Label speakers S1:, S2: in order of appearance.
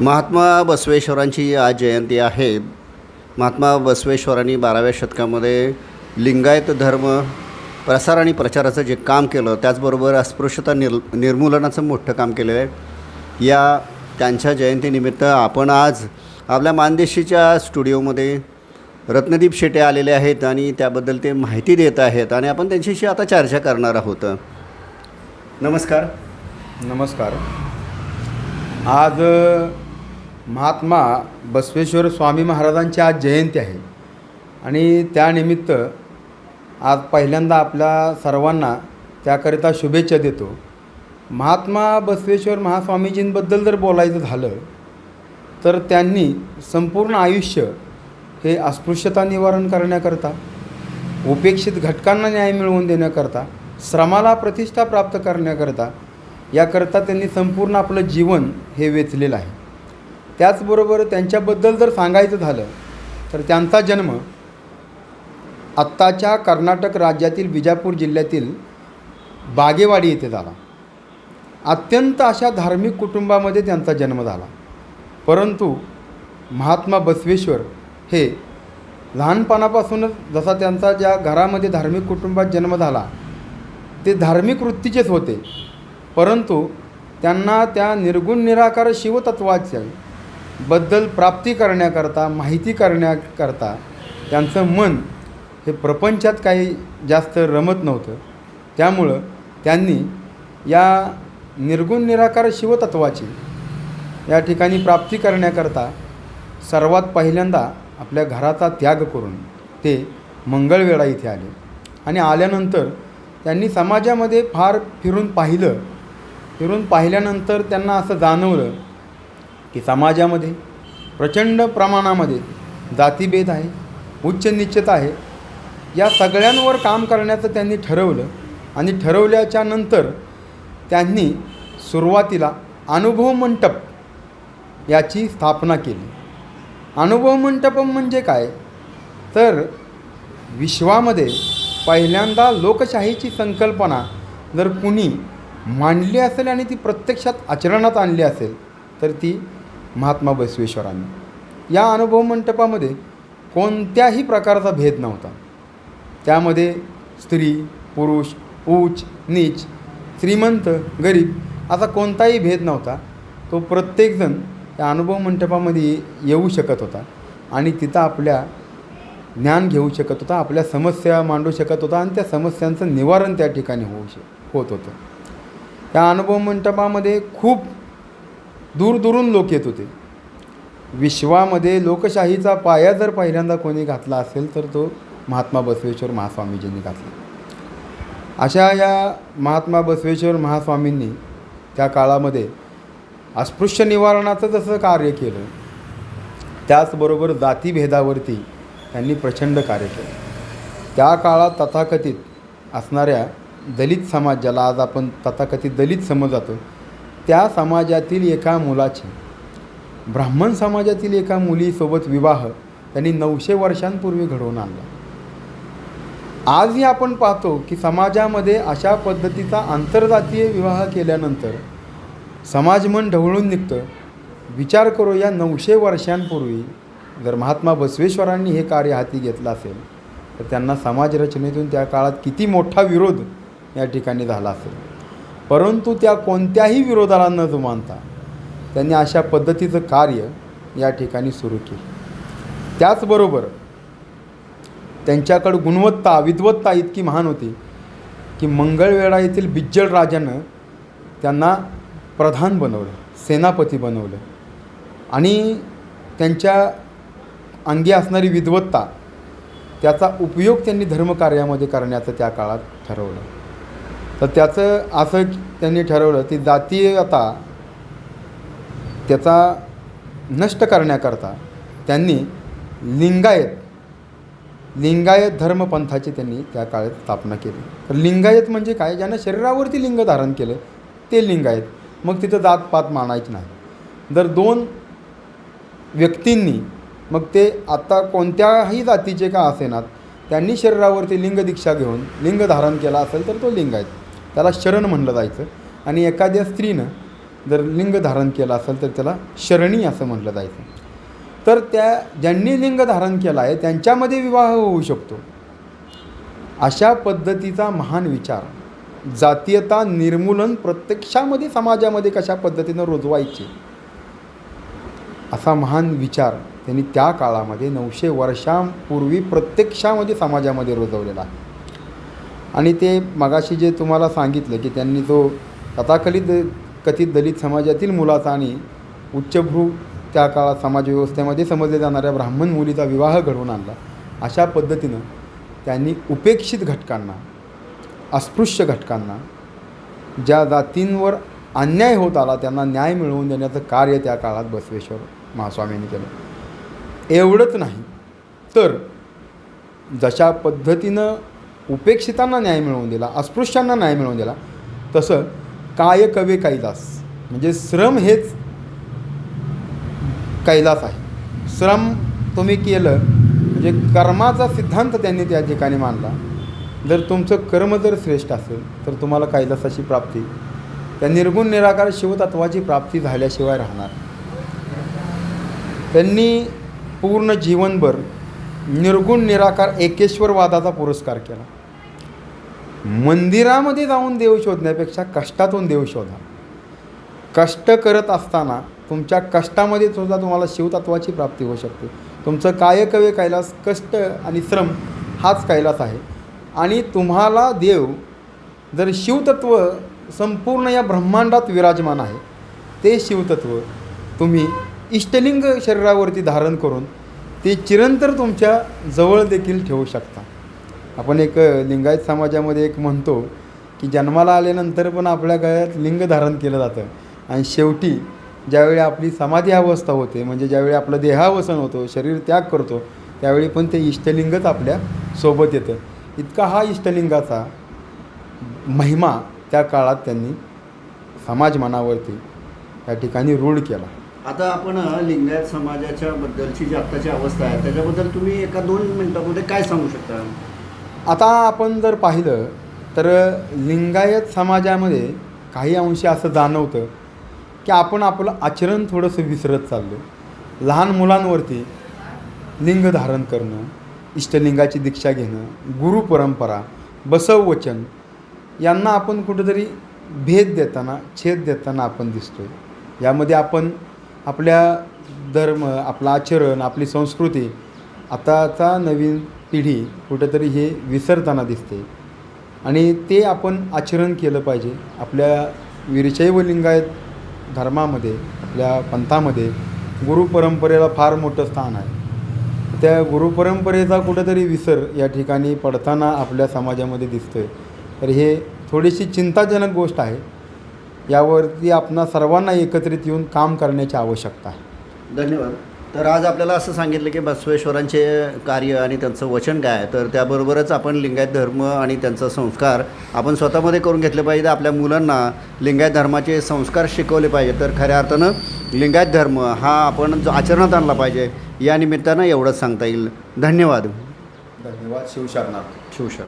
S1: महात्मा बसवेश्वरांची आज जयंती आहे. महात्मा बसवेश्वरांनी बाराव्या शतकामध्ये लिंगायत धर्म प्रसार आणि प्रचाराचं जे काम केलं त्याचबरोबर अस्पृश्यता निर् निर्मूलनाचं मोठं काम केलेलं आहे. या त्यांच्या जयंतीनिमित्त आपण आज आपल्या मानदेशीच्या स्टुडिओमध्ये रत्नदीप शेटे आलेले आहेत आणि त्याबद्दल ते माहिती देत आहेत आणि आपण त्यांच्याशी आता चर्चा करणार आहोत. नमस्कार.
S2: नमस्कार. आज महात्मा बसवेश्वर स्वामी महाराजांची आज जयंती आहे. आणि त्यानिमित्त आज पहिल्यांदा आपल्या सर्वांना त्याकरिता शुभेच्छा देतो. महात्मा बसवेश्वर महास्वामीजींबद्दल जर बोलायचं झालं तर त्यांनी संपूर्ण आयुष्य हे अस्पृश्यता निवारण करण्याकरता उपेक्षित घटकांना न्याय मिळवून देण्याकरता श्रमाला प्रतिष्ठा प्राप्त करण्याकरता याकरता त्यांनी संपूर्ण आपलं जीवन हे वेचलेलं आहे. त्याचबरोबर त्यांच्याबद्दल जर सांगायचं झालं तर त्यांचा जन्म आत्ताच्या कर्नाटक राज्यातील विजापूर जिल्ह्यातील बागेवाडी येथे झाला. अत्यंत अशा धार्मिक कुटुंबामध्ये त्यांचा जन्म झाला. परंतु महात्मा बसवेश्वर हे लहानपणापासूनच जसा त्यांचा ज्या घरामध्ये धार्मिक कुटुंबात जन्म झाला ते धार्मिक वृत्तीचेच होते. परंतु त्यांना त्या निर्गुण निराकार शिवतत्वाच्या बद्दल प्राप्ती करण्याकरता माहिती करण्याकरता त्यांचं मन हे प्रपंचात काही जास्त रमत नव्हतं. त्यामुळं त्यांनी या निर्गुण निराकार शिवतत्वाची या ठिकाणी प्राप्ती करण्याकरता सर्वात पहिल्यांदा आपल्या घराचा त्याग करून ते मंगळवेढा इथे आले. आणि आल्यानंतर त्यांनी समाजामध्ये फार फिरून पाहिलं. फिरून पाहिल्यानंतर त्यांना असं जाणवलं की समाजामध्ये प्रचंड प्रमाणामध्ये जातीभेद आहे उच्च निश्चित आहे. या सगळ्यांवर काम करण्याचं त्यांनी ठरवलं आणि ठरवल्याच्या नंतर त्यांनी सुरुवातीला अनुभव मंटप याची स्थापना केली. अनुभव मंटपम म्हणजे काय? तर विश्वामध्ये पहिल्यांदा लोकशाहीची संकल्पना जर कुणी मांडली असेल आणि ती प्रत्यक्षात आचरणात आणली असेल तर ती महात्मा बसवेश्वरांनी. या अनुभव मंटपामध्ये कोणत्याही प्रकारचा भेद नव्हता. त्यामध्ये स्त्री पुरुष उच्च नीच श्रीमंत गरीब असा कोणताही भेद नव्हता. तो प्रत्येकजण त्या अनुभव मंटपामध्ये येऊ शकत होता आणि तिथं आपल्या ज्ञान घेऊ शकत होता आपल्या समस्या मांडू शकत होता आणि त्या समस्यांचं निवारण त्या ठिकाणी होऊ शक होत होतं. त्या अनुभव मंटपामध्ये खूप दूरदूरून लोक येत होते. विश्वामध्ये लोकशाहीचा पाया जर पहिल्यांदा कोणी घातला असेल तर तो महात्मा बसवेश्वर महास्वामीजींनी घातला. अशा या महात्मा बसवेश्वर महास्वामींनी त्या काळामध्ये अस्पृश्य निवारणाचं जसं कार्य केलं त्याचबरोबर जातीभेदावरती त्यांनी प्रचंड कार्य केलं. त्या काळात तथाकथित असणाऱ्या दलित समाज ज्याला आज आपण तथाकथित दलित समजातो त्या समाजातील एका मुलाचे. ब्राह्मण समाजातील एका मुलीसोबत विवाह त्यांनी नऊशे वर्षांपूर्वी घडवून आणला. आजही आपण पाहतो की समाजामध्ये अशा पद्धतीचा आंतरजातीय विवाह केल्यानंतर समाज मन ढवळून निघतं. विचार करू या नऊशे वर्षांपूर्वी जर महात्मा बसवेश्वरांनी हे कार्य हाती घेतलं असेल तर त्यांना समाजरचनेतून त्या काळात किती मोठा विरोध या ठिकाणी झाला असेल. परंतु त्या कोणत्याही विरोधाला न जुमानता त्यांनी अशा पद्धतीचं कार्य या ठिकाणी सुरू केलं. त्याचबरोबर त्यांच्याकडं गुणवत्ता विद्वत्ता इतकी महान होती की मंगळवेढा येथील बिज्जल राजानं त्यांना प्रधान बनवलं सेनापती बनवलं. आणि त्यांच्या अंगी असणारी विद्वत्ता त्याचा उपयोग त्यांनी धर्मकार्यामध्ये करण्याचं त्या काळात ठरवलं. तर त्याचं असं त्यांनी ठरवलं ती जातीयता त्याचा नष्ट करण्याकरता त्यांनी लिंगायत लिंगायत धर्मपंथाची त्यांनी त्या काळात स्थापना केली. तर लिंगायत म्हणजे काय? ज्यानं शरीरावरती लिंग धारण केलं ते लिंगायत. मग तिथं जातपात मानायची नाही. जर दोन व्यक्तींनी मग ते आत्ता कोणत्याही जातीचे का असेनात त्यांनी शरीरावरती लिंग दीक्षा घेऊन लिंग धारण केला असेल तर तो लिंगायत. त्याला शरण म्हणलं जायचं. आणि एखाद्या स्त्रीनं जर लिंग धारण केलं असेल तर त्याला शरणी असं म्हटलं जायचं. तर त्या ज्यांनी लिंग धारण केलं आहे त्यांच्यामध्ये विवाह होऊ शकतो. अशा पद्धतीचा महान विचार जातीयता निर्मूलन प्रत्यक्षामध्ये समाजामध्ये कशा पद्धतीनं रुजवायचे असा महान विचार त्यांनी त्या काळामध्ये नऊशे वर्षांपूर्वी प्रत्यक्षामध्ये समाजामध्ये रुजवलेला आहे. आणि ते मगाशी जे तुम्हाला सांगितलं की त्यांनी जो तथाकथित कथित दलित समाजातील मुलाचा आणि उच्चभ्रू त्या काळात समाजव्यवस्थेमध्ये समजले जाणाऱ्या ब्राह्मण मुलीचा विवाह घडवून आणला अशा पद्धतीनं त्यांनी उपेक्षित घटकांना अस्पृश्य घटकांना ज्या जातींवर अन्याय होत आला त्यांना न्याय मिळवून देण्याचं कार्य त्या काळात बसवेश्वर महास्वामींनी केलं. एवढंच नाही तर जशा पद्धतीनं उपेक्षितांना न्याय मिळवून दिला अस्पृश्यांना न्याय मिळवून दिला तसं काय कवे कैलास? म्हणजे श्रम हेच कैलास आहे. श्रम तुम्ही केलं म्हणजे कर्माचा सिद्धांत त्यांनी त्या ठिकाणी मानला जर तुमचं कर्म जर श्रेष्ठ असेल तर तुम्हाला कैलासाची प्राप्ती त्या निर्गुण निराकार शिवतत्वाची प्राप्ती झाल्याशिवाय राहणार. त्यांनी पूर्ण जीवनभर निर्गुण निराकार एकेश्वरवादाचा पुरस्कार केला. मंदिरामध्ये जाऊन देव शोधण्यापेक्षा कष्टातून देव शोधा. कष्ट करत असताना तुमच्या कष्टामध्ये सुद्धा तुम्हाला शिवतत्वाची प्राप्ती होऊ शकते. तुमचं कायकवे कैलास कष्ट आणि श्रम हाच कैलास आहे. आणि तुम्हाला देव जर शिवतत्व संपूर्ण या ब्रह्मांडात विराजमान आहे ते शिवतत्व तुम्ही इष्टलिंग शरीरावरती धारण करून ते चिरंतर तुमच्या जवळ देखील ठेवू शकता. आपण एक लिंगायत समाजामध्ये एक म्हणतो की जन्माला आल्यानंतर पण आपल्या गळ्यात लिंग धारण केलं जातं. आणि शेवटी ज्यावेळी आपली समाधी अवस्था होते म्हणजे ज्यावेळी आपलं देहावसन होतो शरीर त्याग करतो त्यावेळी पण ते इष्टलिंगच आपल्यासोबत येतं. इतका हा इष्टलिंगाचा महिमा त्या काळात त्यांनी समाज मनावरती या ठिकाणी रूढ केला.
S1: आता आपण लिंगायत समाजाच्या बद्दलची जी आत्ताची अवस्था आहे त्याच्याबद्दल तुम्ही एका दोन मिनिटामध्ये काय सांगू शकता?
S2: आता आपण जर पाहिलं तर लिंगायत समाजामध्ये काही अंशी असं जाणवतं की आपण आपलं आचरण थोडंसं विसरत चाललो लहान मुलांवरती लिंग धारण करणं इष्टलिंगाची दीक्षा घेणं गुरु परंपरा बसव वचन यांना आपण कुठंतरी भेद देताना छेद देताना आपण दिसतो यामध्ये आपण आपल्या धर्म आपलं आचरण आपली संस्कृती आताचा नवीन पिढी कुठेतरी हे विसरताना दिसते. आणि ते आपण आचरण केलं पाहिजे. आपल्या वीरशैव लिंगायत धर्मामध्ये आपल्या पंथामध्ये गुरुपरंपरेला फार मोठं स्थान आहे. त्या गुरुपरंपरेचा कुठंतरी विसर या ठिकाणी पडताना आपल्या समाजामध्ये दिसतो आहे तर हे थोडीशी चिंताजनक गोष्ट आहे. यावरती आपणा सर्वांना एकत्रित येऊन काम करण्याची आवश्यकता आहे.
S1: धन्यवाद. तर आज आपल्याला असं सांगितलं की बसवेश्वरांचे कार्य आणि त्यांचं वचन काय आहे? तर त्याबरोबरच आपण लिंगायत धर्म आणि त्यांचा संस्कार आपण स्वतःमध्ये करून घेतले पाहिजे. आपल्या मुलांना लिंगायत धर्माचे संस्कार शिकवले पाहिजे. तर खऱ्या अर्थानं लिंगायत धर्म हा आपण जो आचरणात आणला पाहिजे या निमित्तानं एवढंच सांगता येईल. धन्यवाद.
S2: धन्यवाद. शिवशरणार्थ.
S1: शिवशर